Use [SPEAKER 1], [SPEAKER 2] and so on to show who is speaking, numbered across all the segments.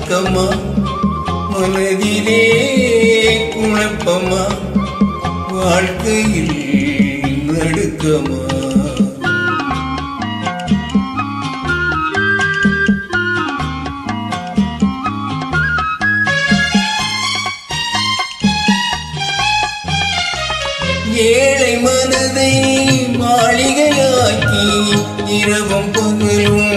[SPEAKER 1] கலக்கமா மனதிலே குழப்பமா? வாழ்க்கையில் நடுக்கமா? ஏழை மனதை மாளிகையாக்கி இரவும் பகலும்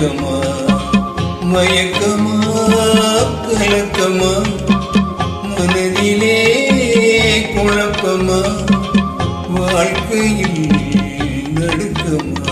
[SPEAKER 1] கலக்கமா மயக்கமா கலக்கமா மனதிலே குழப்பமா வாழ்க்கையில் நடுக்கமா.